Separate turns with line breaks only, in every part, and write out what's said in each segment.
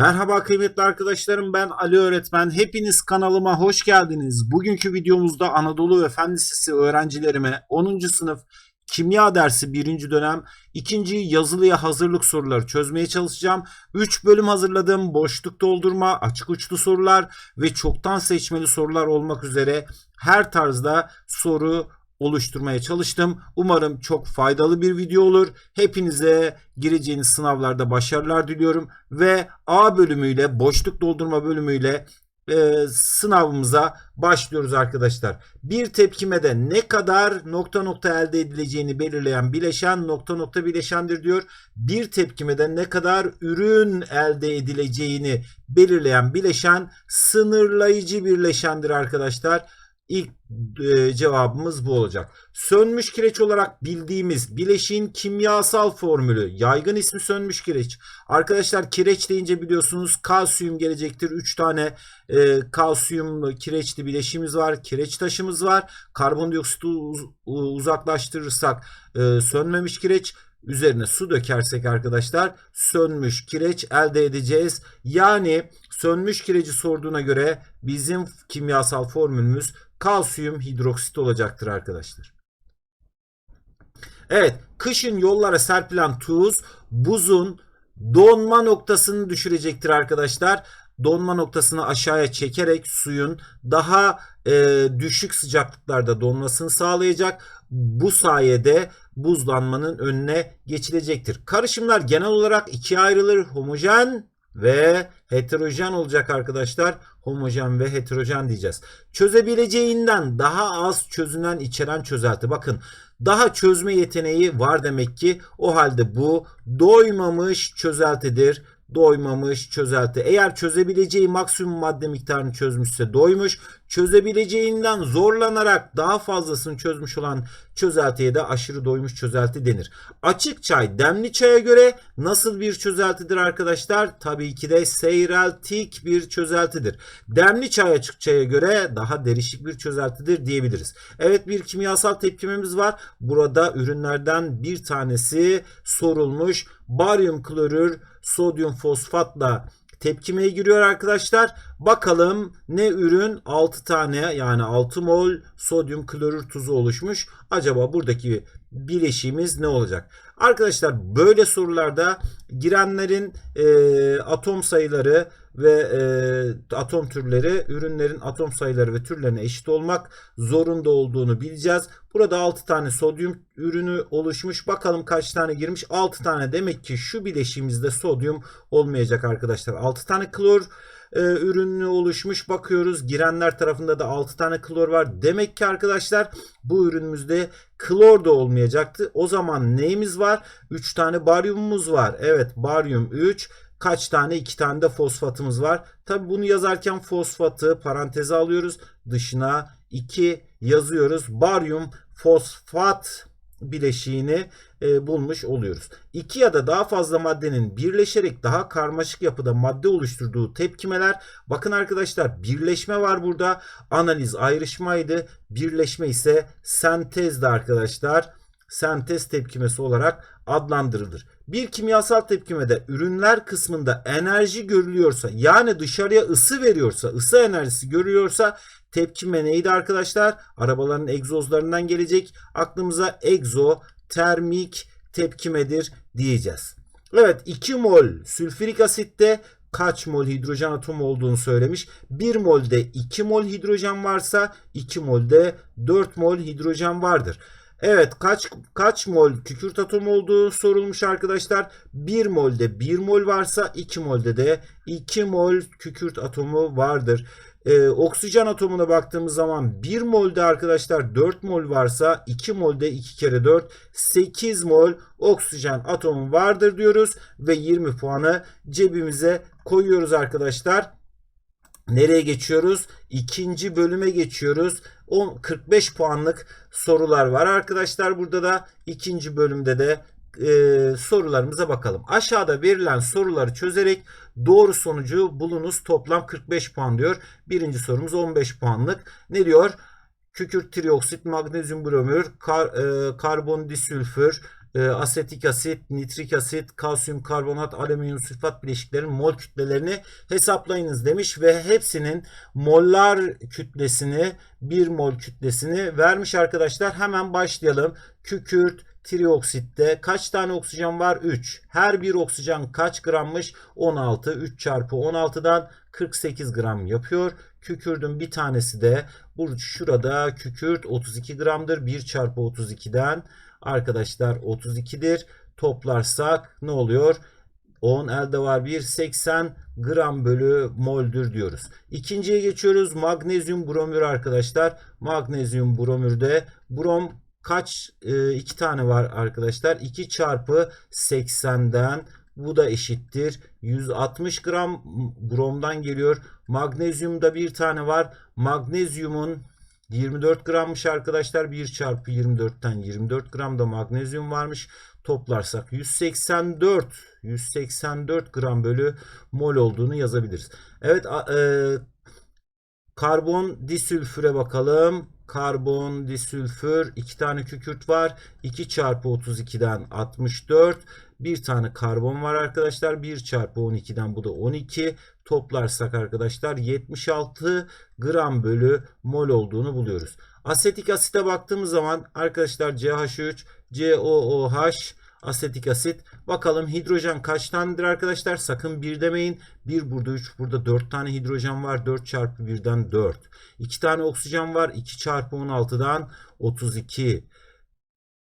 Merhaba kıymetli arkadaşlarım ben Ali Öğretmen. Hepiniz kanalıma hoş geldiniz. Bugünkü videomuzda Anadolu ve Fen Lisesi öğrencilerime 10. sınıf kimya dersi 1. dönem 2. yazılıya hazırlık soruları çözmeye çalışacağım. 3 bölüm hazırladım. Boşluk doldurma, açık uçlu sorular ve çoktan seçmeli sorular olmak üzere her tarzda soru oluşturmaya çalıştım. Umarım çok faydalı bir video olur. Hepinize gireceğiniz sınavlarda başarılar diliyorum ve A bölümüyle boşluk doldurma bölümüyle e, sınavımıza başlıyoruz arkadaşlar. Bir tepkimede ne kadar nokta nokta elde edileceğini belirleyen bileşen nokta nokta bileşendir diyor. Bir tepkimede ne kadar ürün elde edileceğini belirleyen bileşen sınırlayıcı birleşendir arkadaşlar. İlk e, cevabımız bu olacak. Sönmüş kireç olarak bildiğimiz bileşiğin kimyasal formülü yaygın ismi sönmüş kireç. Arkadaşlar kireç deyince biliyorsunuz kalsiyum gelecektir. 3 tane e, kalsiyumlu kireçli bileşiğimiz var. Kireç taşımız var. Karbondioksiti uz- uzaklaştırırsak e, sönmemiş kireç üzerine su dökersek arkadaşlar sönmüş kireç elde edeceğiz. Yani sönmüş kireci sorduğuna göre bizim kimyasal formülümüz kalsiyum hidroksit olacaktır arkadaşlar. Evet, kışın yollara serpilen tuz buzun donma noktasını düşürecektir arkadaşlar. Donma noktasını aşağıya çekerek suyun daha e, düşük sıcaklıklarda donmasını sağlayacak. Bu sayede buzlanmanın önüne geçilecektir. Karışımlar genel olarak ikiye ayrılır. Homojen ve heterojen olacak arkadaşlar. Homojen ve heterojen diyeceğiz. Çözebileceğinden daha az çözünen içeren çözelti. Bakın daha çözme yeteneği var demek ki. O halde bu doymamış çözeltidir. Doymamış çözelti. Eğer çözebileceği maksimum madde miktarını çözmüşse doymuş. Çözebileceğinden zorlanarak daha fazlasını çözmüş olan çözeltiye de aşırı doymuş çözelti denir. Açık çay demli çaya göre nasıl bir çözeltidir arkadaşlar? Tabii ki de seyreltik bir çözeltidir. Demli çay açık çaya göre daha derişik bir çözeltidir diyebiliriz. Evet bir kimyasal tepkimemiz var. Burada ürünlerden bir tanesi sorulmuş. Baryum klorür sodyum fosfatla tepkimeye giriyor arkadaşlar. Bakalım ne ürün 6 tane yani 6 mol sodyum klorür tuzu oluşmuş. Acaba buradaki bileşiğimiz ne olacak? Arkadaşlar böyle sorularda girenlerin e, atom sayıları ve e, atom türleri ürünlerin atom sayıları ve türlerine eşit olmak zorunda olduğunu bileceğiz. Burada 6 tane sodyum ürünü oluşmuş. Bakalım kaç tane girmiş? 6 tane demek ki şu bileşiğimizde sodyum olmayacak arkadaşlar. 6 tane klor e, ürünü oluşmuş. Bakıyoruz girenler tarafında da 6 tane klor var. Demek ki arkadaşlar bu ürünümüzde klor da olmayacaktı. O zaman neyimiz var? 3 tane baryumumuz var. Evet baryum 3 kaç tane? 2 tane de fosfatımız var. Tabi bunu yazarken fosfatı paranteze alıyoruz. Dışına 2 yazıyoruz. Baryum fosfat bileşiğini e, bulmuş oluyoruz. İki ya da daha fazla maddenin birleşerek daha karmaşık yapıda madde oluşturduğu tepkimeler. Bakın arkadaşlar birleşme var burada. Analiz ayrışmaydı. Birleşme ise sentezdi arkadaşlar. Sentez tepkimesi olarak adlandırılır. Bir kimyasal tepkimede ürünler kısmında enerji görülüyorsa yani dışarıya ısı veriyorsa, ısı enerjisi görülüyorsa tepkime neydi arkadaşlar? Arabaların egzozlarından gelecek. Aklımıza egzotermik tepkimedir diyeceğiz. Evet 2 mol sülfürik asitte kaç mol hidrojen atomu olduğunu söylemiş. 1 molde 2 mol hidrojen varsa 2 molde 4 mol hidrojen vardır. Evet kaç kaç mol kükürt atomu olduğu sorulmuş arkadaşlar. 1 molde 1 mol varsa 2 molde de 2 mol kükürt atomu vardır. Ee, oksijen atomuna baktığımız zaman 1 molde arkadaşlar 4 mol varsa 2 molde 2 kere 4 8 mol oksijen atomu vardır diyoruz ve 20 puanı cebimize koyuyoruz arkadaşlar. Nereye geçiyoruz? İkinci bölüme geçiyoruz. 10 45 puanlık sorular var arkadaşlar. Burada da ikinci bölümde de e, sorularımıza bakalım. Aşağıda verilen soruları çözerek doğru sonucu bulunuz. Toplam 45 puan diyor. Birinci sorumuz 15 puanlık. Ne diyor? Kükürt trioksit, magnezyum bromür, kar, e, karbon disülfür, e, asetik asit, nitrik asit, kalsiyum karbonat, alüminyum sülfat bileşiklerin mol kütlelerini hesaplayınız demiş ve hepsinin mollar kütlesini, bir mol kütlesini vermiş arkadaşlar. Hemen başlayalım. Kükürt, trioksitte kaç tane oksijen var? 3. Her bir oksijen kaç grammış? 16. 3 çarpı 16'dan 48 gram yapıyor. Kükürdün bir tanesi de bu şurada kükürt 32 gramdır. 1 çarpı 32'den arkadaşlar 32'dir. Toplarsak ne oluyor? 10 elde var 1 80 gram bölü moldür diyoruz. İkinciye geçiyoruz. Magnezyum bromür arkadaşlar. Magnezyum bromürde brom kaç e, iki tane var arkadaşlar. 2 çarpı 80'den bu da eşittir. 160 gram bromdan geliyor. Magnezyumda bir tane var. Magnezyumun 24 grammış arkadaşlar. 1 çarpı 24'ten 24 gram da magnezyum varmış. Toplarsak 184 184 gram bölü mol olduğunu yazabiliriz. Evet e, karbon disülfüre bakalım. Karbon disülfür 2 tane kükürt var. 2 çarpı 32'den 64. Bir tane karbon var arkadaşlar. 1 çarpı 12'den bu da 12. Toplarsak arkadaşlar 76 gram bölü mol olduğunu buluyoruz. Asetik asite baktığımız zaman arkadaşlar CH3, COOH, asetik asit. Bakalım hidrojen kaç tanedir arkadaşlar? Sakın 1 demeyin. 1 burada 3 burada 4 tane hidrojen var. 4 çarpı 1'den 4. 2 tane oksijen var. 2 çarpı 16'dan 32.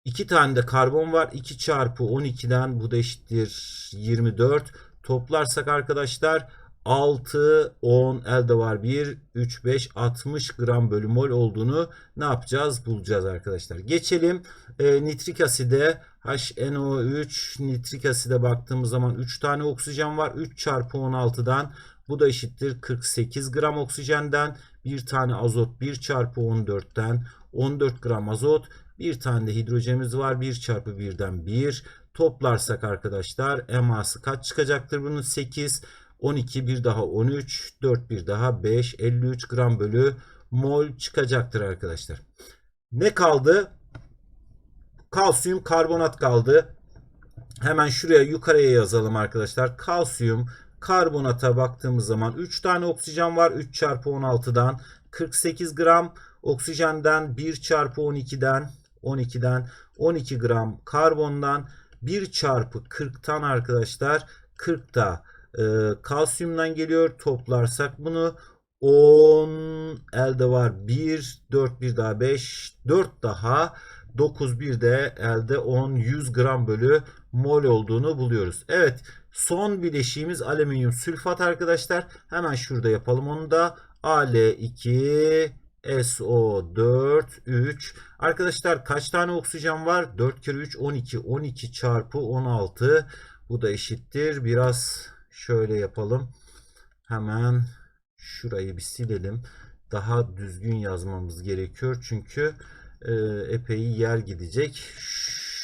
2 tane de karbon var. 2 çarpı 12'den bu da eşittir 24. Toplarsak arkadaşlar 6, 10 elde var 1, 3, 5, 60 gram bölü mol olduğunu ne yapacağız? Bulacağız arkadaşlar. Geçelim e, nitrik aside HNO3 nitrik aside baktığımız zaman 3 tane oksijen var. 3 çarpı 16'dan bu da eşittir 48 gram oksijenden. Bir tane azot 1 çarpı 14'ten 14 gram azot. Bir tane de hidrojenimiz var. 1 çarpı 1'den 1. Toplarsak arkadaşlar eması kaç çıkacaktır bunun? 8. 12 bir daha 13. 4 bir daha 5. 53 gram bölü mol çıkacaktır arkadaşlar. Ne kaldı? Kalsiyum karbonat kaldı. Hemen şuraya yukarıya yazalım arkadaşlar. Kalsiyum karbonata baktığımız zaman 3 tane oksijen var. 3 çarpı 16'dan 48 gram. Oksijenden 1 çarpı 12'den 12'den 12 gram karbondan 1 çarpı 40'tan arkadaşlar 40 da e, kalsiyumdan geliyor. Toplarsak bunu 10 elde var 1 4 bir daha 5 4 daha 9 bir de elde 10 100 gram bölü mol olduğunu buluyoruz. Evet son bileşiğimiz alüminyum sülfat arkadaşlar. Hemen şurada yapalım onu da. Al2 SO4 3 Arkadaşlar kaç tane oksijen var? 4 kere 3 12 12 çarpı 16 bu da eşittir. Biraz şöyle yapalım. Hemen şurayı bir silelim. Daha düzgün yazmamız gerekiyor. Çünkü e, epey yer gidecek.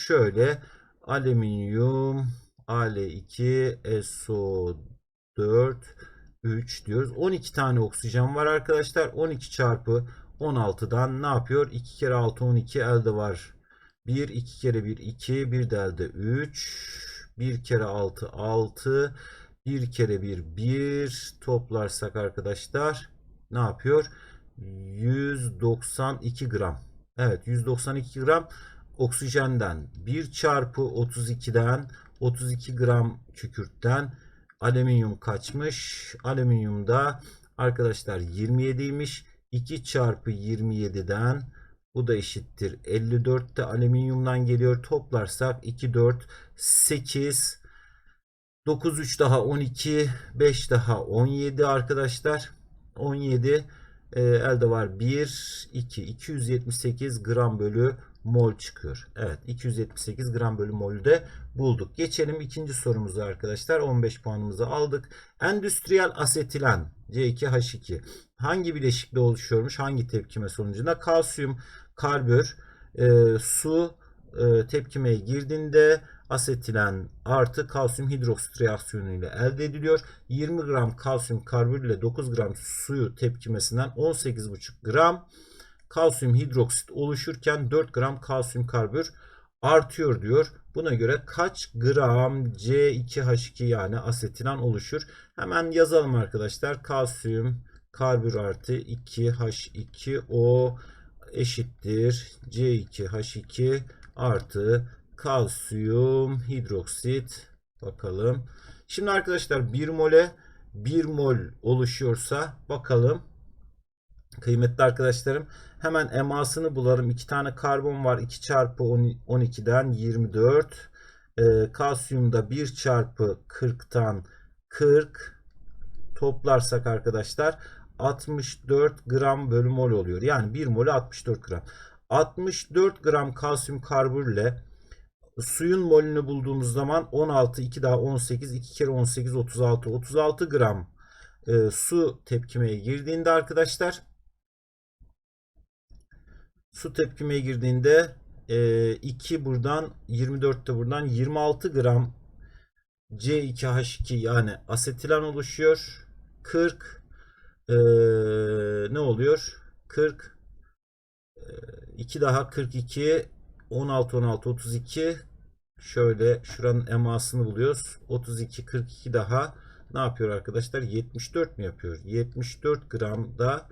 Şöyle alüminyum Al2 SO4 3 diyoruz. 12 tane oksijen var arkadaşlar. 12 çarpı 16'dan ne yapıyor? 2 kere 6 12 elde var. 1 2 kere 1 2 bir de elde 3 1 kere 6 6 1 kere 1 1 toplarsak arkadaşlar ne yapıyor? 192 gram. Evet 192 gram oksijenden 1 çarpı 32'den 32 gram kükürtten alüminyum kaçmış? Alüminyumda arkadaşlar 27'ymiş. 2 çarpı 27'den bu da eşittir. 54 de alüminyumdan geliyor. Toplarsak 2 4 8 9 3 daha 12 5 daha 17 arkadaşlar. 17 e, elde var 1 2 278 gram bölü mol çıkıyor. Evet 278 gram bölü molü de bulduk. Geçelim ikinci sorumuza arkadaşlar. 15 puanımızı aldık. Endüstriyel asetilen C2H2 hangi bileşikle oluşuyormuş? Hangi tepkime sonucunda? Kalsiyum karbür e, su e, tepkimeye girdiğinde asetilen artı kalsiyum hidroksit reaksiyonu ile elde ediliyor. 20 gram kalsiyum karbür ile 9 gram suyu tepkimesinden 18,5 gram kalsiyum hidroksit oluşurken 4 gram kalsiyum karbür artıyor diyor. Buna göre kaç gram C2H2 yani asetilen oluşur? Hemen yazalım arkadaşlar. Kalsiyum karbür artı 2H2O eşittir C2H2 artı kalsiyum hidroksit bakalım. Şimdi arkadaşlar 1 mole 1 mol oluşuyorsa bakalım kıymetli arkadaşlarım hemen emasını bulalım. 2 tane karbon var. 2 çarpı 12'den 24. Ee, kalsiyumda 1 çarpı 40'tan 40 toplarsak arkadaşlar 64 gram bölü mol oluyor. Yani 1 molü 64 gram. 64 gram kalsiyum karbürle suyun molünü bulduğumuz zaman 16, 2 daha 18, 2 kere 18, 36. 36 gram e, su tepkimeye girdiğinde arkadaşlar su tepkimeye girdiğinde e, 2 buradan 24 de buradan 26 gram C2H2 yani asetilen oluşuyor. 40 e, ne oluyor? 40 e, 2 daha 42 16 16 32 şöyle şuranın emasını buluyoruz. 32 42 daha ne yapıyor arkadaşlar? 74 mi yapıyor? 74 gram da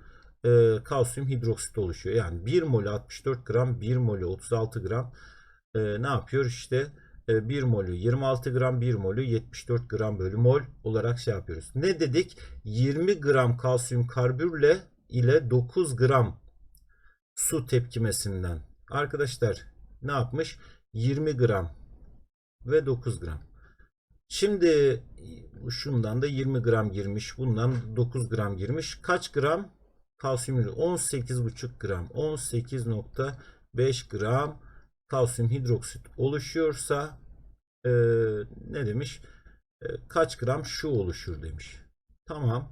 e, kalsiyum hidroksit oluşuyor. Yani 1 molü 64 gram, 1 molü 36 gram e, ne yapıyor? İşte e, 1 molü 26 gram, 1 molü 74 gram bölü mol olarak şey yapıyoruz. Ne dedik? 20 gram kalsiyum karbürle ile 9 gram su tepkimesinden. Arkadaşlar ne yapmış? 20 gram ve 9 gram. Şimdi şundan da 20 gram girmiş. Bundan 9 gram girmiş. Kaç gram? Kalsiyum 18,5 gram. 18.5 gram kalsiyum hidroksit oluşuyorsa e, ne demiş? E, kaç gram şu oluşur demiş. Tamam.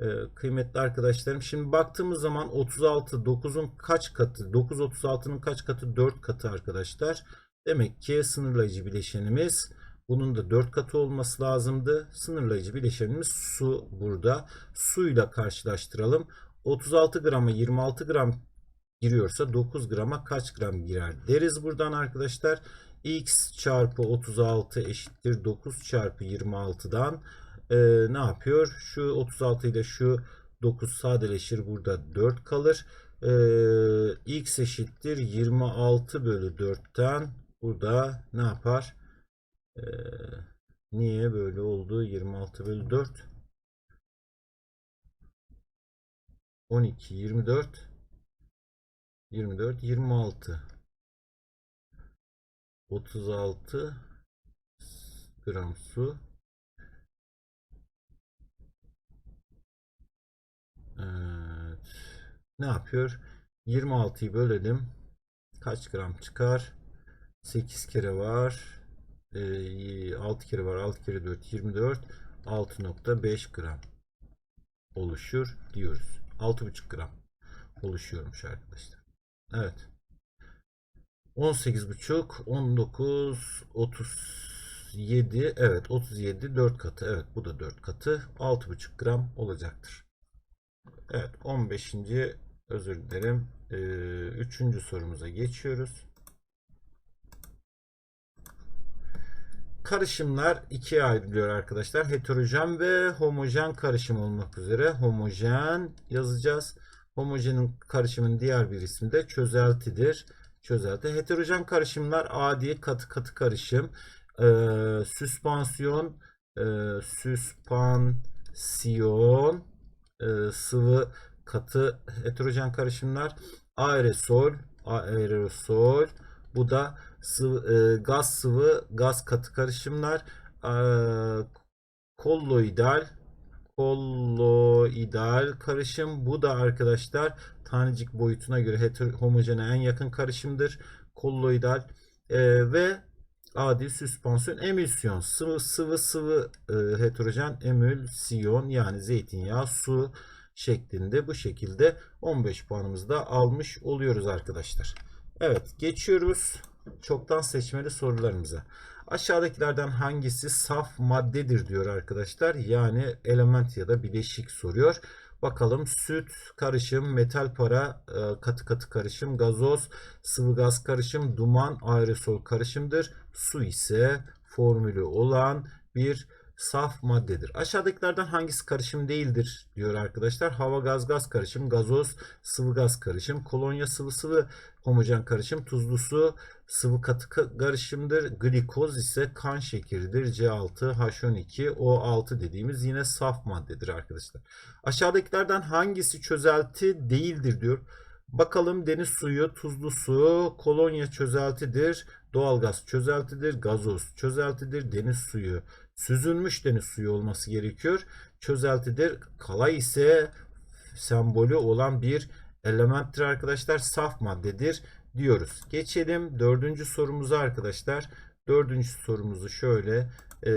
E, kıymetli arkadaşlarım. Şimdi baktığımız zaman 36 9'un kaç katı? 9 36'nın kaç katı? 4 katı arkadaşlar. Demek ki sınırlayıcı bileşenimiz bunun da 4 katı olması lazımdı. Sınırlayıcı bileşenimiz su burada. Suyla karşılaştıralım. 36 grama 26 gram giriyorsa 9 grama kaç gram girer deriz buradan arkadaşlar. X çarpı 36 eşittir 9 çarpı 26'dan e, ne yapıyor? Şu 36 ile şu 9 sadeleşir. Burada 4 kalır. E, X eşittir 26 bölü 4'ten burada ne yapar? E, niye böyle oldu? 26 bölü 4 12 24 24 26 36 gram su Evet. Ne yapıyor? 26'yı bölelim. Kaç gram çıkar? 8 kere var. Ee, 6 kere var. 6 kere 4 24. 6.5 gram oluşur diyoruz. 6.5 gram oluşuyormuş arkadaşlar. Evet. 18.5 19 37 evet 37 4 katı evet bu da 4 katı 6.5 gram olacaktır. Evet 15. özür dilerim. Ee, üçüncü sorumuza geçiyoruz. Karışımlar ikiye ayrılıyor arkadaşlar. Heterojen ve homojen karışım olmak üzere. Homojen yazacağız. Homojenin karışımın diğer bir ismi de çözeltidir. Çözelti. Heterojen karışımlar adi katı katı karışım. Ee, süspansiyon e, süspansiyon e, sıvı katı heterojen karışımlar aerosol aerosol bu da sıvı, e, gaz sıvı gaz katı karışımlar e, kolloidal kolloidal karışım. Bu da arkadaşlar tanecik boyutuna göre heter, homojene en yakın karışımdır. Kolloidal e, ve adi süspansiyon emülsiyon. Sıvı sıvı sıvı e, heterojen emülsiyon yani zeytinyağı su şeklinde bu şekilde 15 puanımızı da almış oluyoruz arkadaşlar. Evet geçiyoruz çoktan seçmeli sorularımıza. Aşağıdakilerden hangisi saf maddedir diyor arkadaşlar. Yani element ya da bileşik soruyor. Bakalım süt karışım, metal para, e, katı katı karışım, gazoz, sıvı gaz karışım, duman, aerosol karışımdır. Su ise formülü olan bir saf maddedir. Aşağıdakilerden hangisi karışım değildir diyor arkadaşlar. Hava gaz gaz karışım, gazoz sıvı gaz karışım, kolonya sıvı sıvı homojen karışım, tuzlu su sıvı katı ka- karışımdır. Glikoz ise kan şekeridir. C6, H12, O6 dediğimiz yine saf maddedir arkadaşlar. Aşağıdakilerden hangisi çözelti değildir diyor. Bakalım deniz suyu, tuzlu su, kolonya çözeltidir, doğalgaz çözeltidir, gazoz çözeltidir, deniz suyu süzülmüş deniz suyu olması gerekiyor. Çözeltidir. Kalay ise sembolü olan bir elementtir arkadaşlar. Saf maddedir diyoruz. Geçelim dördüncü sorumuza arkadaşlar. Dördüncü sorumuzu şöyle e,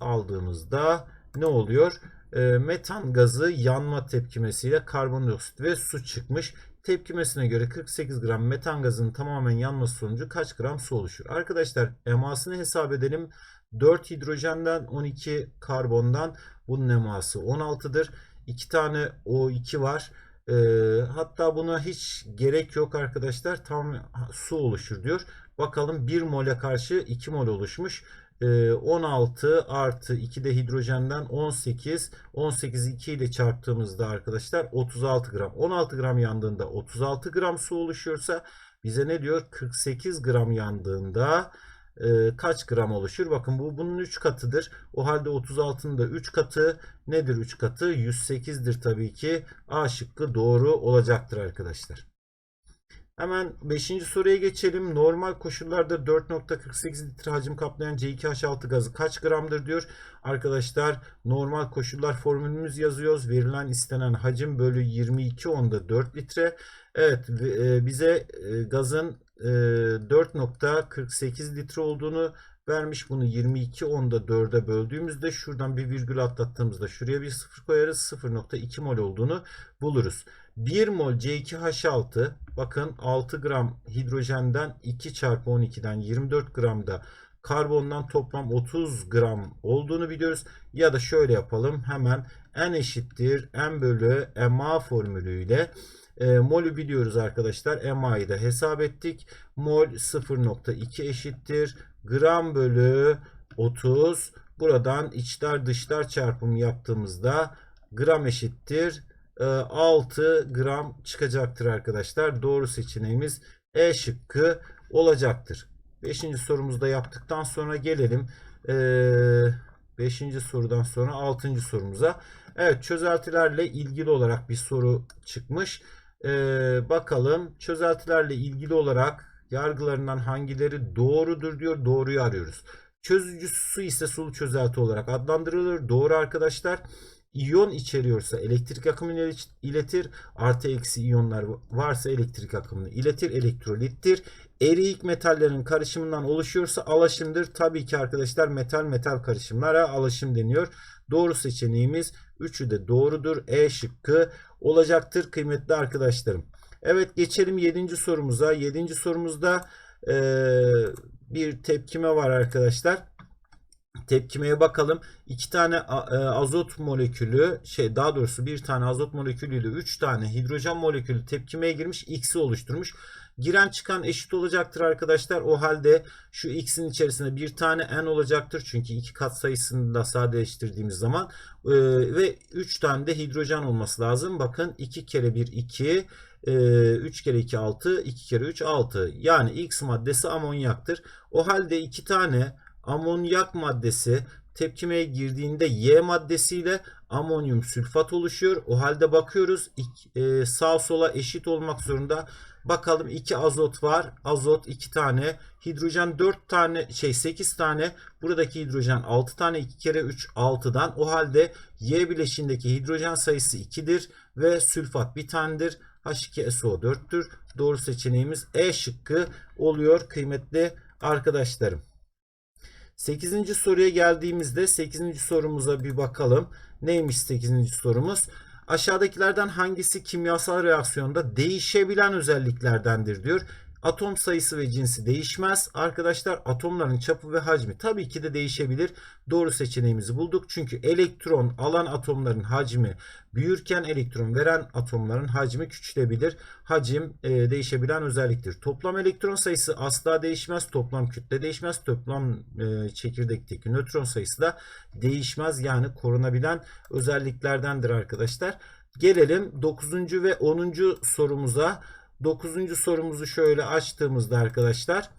aldığımızda ne oluyor? E, metan gazı yanma tepkimesiyle karbondioksit ve su çıkmış. Tepkimesine göre 48 gram metan gazının tamamen yanması sonucu kaç gram su oluşur? Arkadaşlar emasını hesap edelim. 4 hidrojenden 12 karbondan bunun eması 16'dır. 2 tane O2 var. Ee, hatta buna hiç gerek yok arkadaşlar. Tam su oluşur diyor. Bakalım 1 mole karşı 2 mol oluşmuş. Ee, 16 artı 2 de hidrojenden 18. 18 2 ile çarptığımızda arkadaşlar 36 gram. 16 gram yandığında 36 gram su oluşuyorsa bize ne diyor? 48 gram yandığında e, kaç gram oluşur? Bakın bu bunun 3 katıdır. O halde 36'nın da 3 katı nedir 3 katı? 108'dir tabii ki. A şıkkı doğru olacaktır arkadaşlar. Hemen 5. soruya geçelim. Normal koşullarda 4.48 litre hacim kaplayan C2H6 gazı kaç gramdır diyor. Arkadaşlar normal koşullar formülümüz yazıyoruz. Verilen istenen hacim bölü 22 onda 4 litre. Evet e, bize e, gazın 4.48 litre olduğunu vermiş. Bunu 22 onda 4'e böldüğümüzde şuradan bir virgül atlattığımızda şuraya bir sıfır koyarız. 0.2 mol olduğunu buluruz. 1 mol C2H6 bakın 6 gram hidrojenden 2 çarpı 12'den 24 gram da karbondan toplam 30 gram olduğunu biliyoruz. Ya da şöyle yapalım hemen N eşittir M bölü MA formülüyle e, mol'ü biliyoruz arkadaşlar. MA'yı da hesap ettik. Mol 0.2 eşittir. Gram bölü 30. Buradan içler dışlar çarpımı yaptığımızda gram eşittir. 6 gram çıkacaktır arkadaşlar. Doğru seçeneğimiz E şıkkı olacaktır. 5. sorumuzda yaptıktan sonra gelelim. 5. sorudan sonra 6. sorumuza. Evet çözeltilerle ilgili olarak bir soru çıkmış. Ee, bakalım çözeltilerle ilgili olarak yargılarından hangileri doğrudur diyor. Doğruyu arıyoruz. Çözücü su ise sulu çözelti olarak adlandırılır. Doğru arkadaşlar. İyon içeriyorsa elektrik akımını iletir. Artı eksi iyonlar varsa elektrik akımını iletir. Elektrolittir. Eriyik metallerin karışımından oluşuyorsa alaşımdır. Tabii ki arkadaşlar metal metal karışımlara alaşım deniyor. Doğru seçeneğimiz 3'ü de doğrudur. E şıkkı olacaktır kıymetli arkadaşlarım. Evet geçelim 7. sorumuza. 7. sorumuzda e, bir tepkime var arkadaşlar. Tepkimeye bakalım. İki tane azot molekülü şey daha doğrusu bir tane azot molekülüyle üç tane hidrojen molekülü tepkimeye girmiş. X'i oluşturmuş. Giren çıkan eşit olacaktır arkadaşlar. O halde şu x'in içerisinde bir tane n olacaktır. Çünkü iki kat sayısını da sadeleştirdiğimiz zaman ee, ve 3 tane de hidrojen olması lazım. Bakın 2 kere 1 2 3 kere 2 6 2 kere 3 6 yani x maddesi amonyaktır. O halde 2 tane amonyak maddesi tepkimeye girdiğinde Y maddesiyle amonyum sülfat oluşuyor. O halde bakıyoruz e, sağ sola eşit olmak zorunda. Bakalım 2 azot var. Azot 2 tane. Hidrojen 4 tane şey 8 tane. Buradaki hidrojen 6 tane. 2 kere 3 6'dan. O halde Y bileşiğindeki hidrojen sayısı 2'dir ve sülfat bir tanedir. H2SO4'tür. Doğru seçeneğimiz E şıkkı oluyor kıymetli arkadaşlarım. 8. soruya geldiğimizde 8. sorumuza bir bakalım. Neymiş 8. sorumuz? Aşağıdakilerden hangisi kimyasal reaksiyonda değişebilen özelliklerdendir diyor. Atom sayısı ve cinsi değişmez. Arkadaşlar atomların çapı ve hacmi tabii ki de değişebilir. Doğru seçeneğimizi bulduk. Çünkü elektron alan atomların hacmi büyürken elektron veren atomların hacmi küçülebilir. Hacim e, değişebilen özelliktir. Toplam elektron sayısı asla değişmez. Toplam kütle değişmez. Toplam e, çekirdekteki nötron sayısı da değişmez. Yani korunabilen özelliklerdendir arkadaşlar. Gelelim 9. ve 10. sorumuza. 9. sorumuzu şöyle açtığımızda arkadaşlar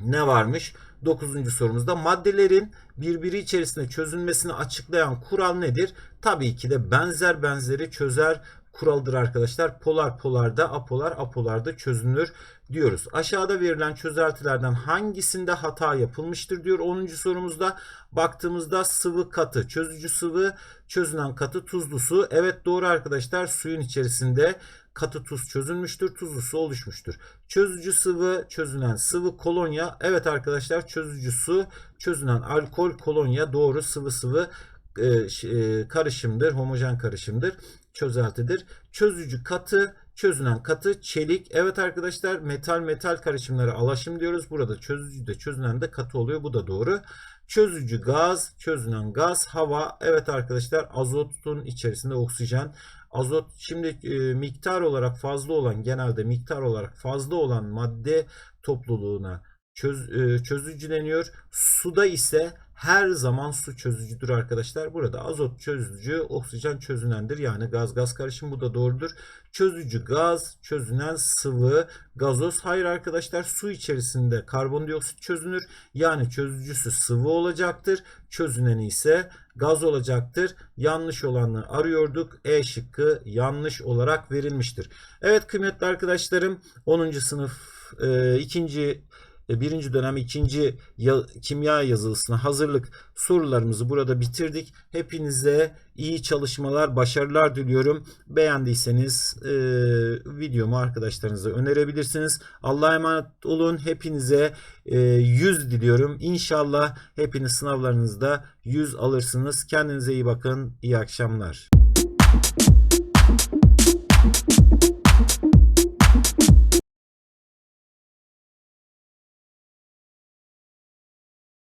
ne varmış? 9. sorumuzda maddelerin birbiri içerisinde çözülmesini açıklayan kural nedir? Tabii ki de benzer benzeri çözer kuralıdır arkadaşlar. Polar polarda, apolar apolarda çözünür diyoruz. Aşağıda verilen çözeltilerden hangisinde hata yapılmıştır diyor 10. sorumuzda. Baktığımızda sıvı katı, çözücü sıvı, çözünen katı, tuzlu su. Evet doğru arkadaşlar suyun içerisinde katı tuz çözülmüştür. Tuzlu su oluşmuştur. Çözücü sıvı, çözünen sıvı kolonya. Evet arkadaşlar çözücü su, çözünen alkol kolonya doğru sıvı sıvı e, e, karışımdır. Homojen karışımdır. Çözeltidir. Çözücü katı, çözünen katı, çelik. Evet arkadaşlar metal metal karışımları alaşım diyoruz. Burada çözücü de çözünen de katı oluyor. Bu da doğru. Çözücü gaz, çözünen gaz, hava. Evet arkadaşlar azotun içerisinde oksijen. Azot şimdi e, miktar olarak fazla olan genelde miktar olarak fazla olan madde topluluğuna çöz, e, çözücü deniyor. Suda ise her zaman su çözücüdür arkadaşlar. Burada azot çözücü, oksijen çözünendir. Yani gaz gaz karışım bu da doğrudur. Çözücü gaz, çözünen sıvı, gazoz. Hayır arkadaşlar su içerisinde karbondioksit çözünür. Yani çözücüsü sıvı olacaktır. Çözüneni ise gaz olacaktır. Yanlış olanı arıyorduk. E şıkkı yanlış olarak verilmiştir. Evet kıymetli arkadaşlarım 10. sınıf e, ikinci birinci dönem ikinci ya- kimya yazılısına hazırlık sorularımızı burada bitirdik. Hepinize iyi çalışmalar, başarılar diliyorum. Beğendiyseniz e, videomu arkadaşlarınıza önerebilirsiniz. Allah'a emanet olun. Hepinize e, 100 diliyorum. İnşallah hepiniz sınavlarınızda 100 alırsınız. Kendinize iyi bakın. İyi akşamlar.